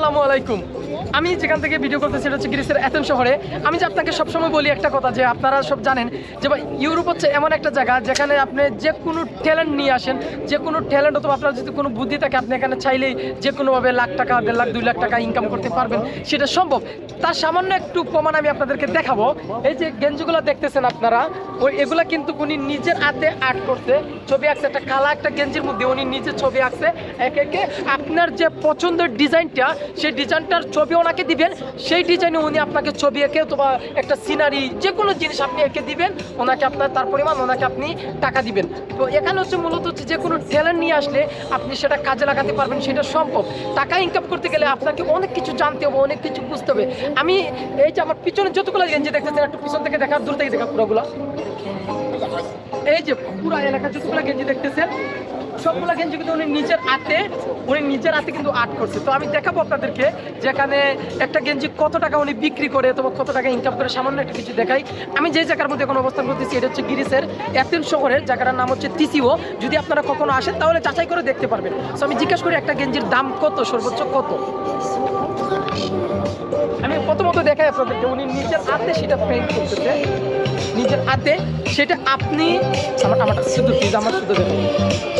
আসসালামু আলাইকুম। আমি যেখান থেকে ভিডিও করতেছি সেটা হচ্ছে গ্রিসের অ্যাথেন শহরে। আমি যে আপনাকে সবসময় বলি একটা কথা, যে আপনারা সব জানেন যে ইউরোপ হচ্ছে এমন একটা জায়গা যেখানে আপনি যে কোনো ট্যালেন্ট নিয়ে আসেন, যে কোনো ট্যালেন্ট অথবা আপনার যদি কোনো বুদ্ধি থাকে, আপনি এখানে চাইলেই যে কোনোভাবে লাখ টাকা, দেড় লাখ, দুই লাখ টাকা ইনকাম করতে পারবেন। সেটা সম্ভব। তার সামান্য একটু প্রমাণ আমি আপনাদেরকে দেখাবো। এই যে গেঞ্জিগুলো দেখতেছেন আপনারা ওই এগুলা কিন্তু উনি নিজের হাতে আর্ট করতে ছবি আঁকছে, একটা কালা, একটা গেঞ্জির মধ্যে উনি নিজে ছবি আঁকছে। একে একে আপনার যে পছন্দের ডিজাইনটা, সেই ডিজাইনটার ছবি ওনাকে দিবেন। সেই ডিজাইনে উনি আপনাকে ছবি এঁকে অথবা একটা সিনারি যে কোনো জিনিস আপনি এঁকে দিবেন, ওনাকে আপনার, তার পরিমাণ ওনাকে আপনি টাকা দিবেন। তো এখানে হচ্ছে মূলত হচ্ছে যে কোনো ট্যালেন্ট নিয়ে আসলে আপনি সেটা কাজে লাগাতে পারবেন, সেটা সম্ভব। টাকা ইনকাম করতে গেলে আপনাকে অনেক কিছু জানতে হবে, অনেক কিছু বুঝতে হবে। আমি এই যে আমার পিছনে যতগুলো গেঞ্জি দেখতেছেন, একটু পিছন থেকে দেখা দূর থেকে দেখা পুরোগুলো। এই যে পুরো এলাকা যতগুলো গেঞ্জি দেখতেছেন, সবগুলো গেঞ্জি কিন্তু উনি নিজের হাতে, উনি নিজের হাতে কিন্তু আর্ট করছে। তো আমি দেখাবো আপনাদেরকে যেখানে একটা গেঞ্জি কত টাকা উনি বিক্রি করে অথবা কত টাকা ইনকাম করে, সামান্য একটা কিছু দেখাই। আমি যে জায়গার মধ্যে এখন অবস্থান করতেছি, এটা হচ্ছে গিরিসের অ্যাথেন শহরের জায়গাটার নাম হচ্ছে তিসিও যদি আপনারা কখনো আসেন, তাহলে যাচাই করে দেখতে পারবেন। তো আমি জিজ্ঞাসা করি, একটা গেঞ্জির দাম কত? সর্বোচ্চ কত? আমি প্রথমত দেখাই আপনাদেরকে, উনি নিজের হাতে সেটা পেন্ট করতেছে। নিজের হাতে, সেটা আপনি আমার শুধু প্লিজ আমার শুধু দেখুন।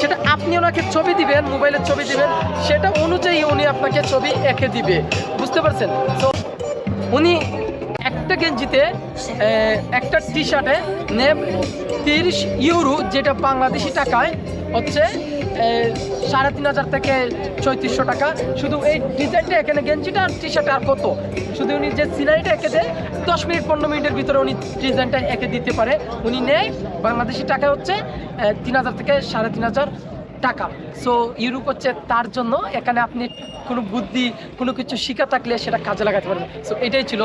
সেটা আপনি ওনাকে ছবি দিবেন মোবাইলের ছবি দিবেন, সেটা অনুযায়ী উনি আপনাকে ছবি এঁকে দিবে। বুঝতে পারছেন? তো উনি একটা গেঞ্জিতে একটা টি শার্টে নেব তিরিশ ইউরো যেটা বাংলাদেশি টাকায় হচ্ছে সাড়ে তিন হাজার থেকে চৌত্রিশশো টাকা। শুধু এই ডিজাইনটা এখানে গেঞ্জিটা আর টি শার্ট আর কত? শুধু উনি যে সিনারিটা এঁকে দেয়, দশ মিনিট, পনেরো মিনিটের ভিতরে উনি ডিজাইনটা এঁকে দিতে পারে। উনি নেয়, বাংলাদেশি টাকা হচ্ছে তিন হাজার থেকে সাড়ে তিন হাজার টাকা। সো ইউরোপ হচ্ছে তার জন্য, এখানে আপনি কোনো বুদ্ধি, কোনো কিছু শিখা থাকলে সেটা কাজে লাগাতে পারবেন। সো এটাই ছিল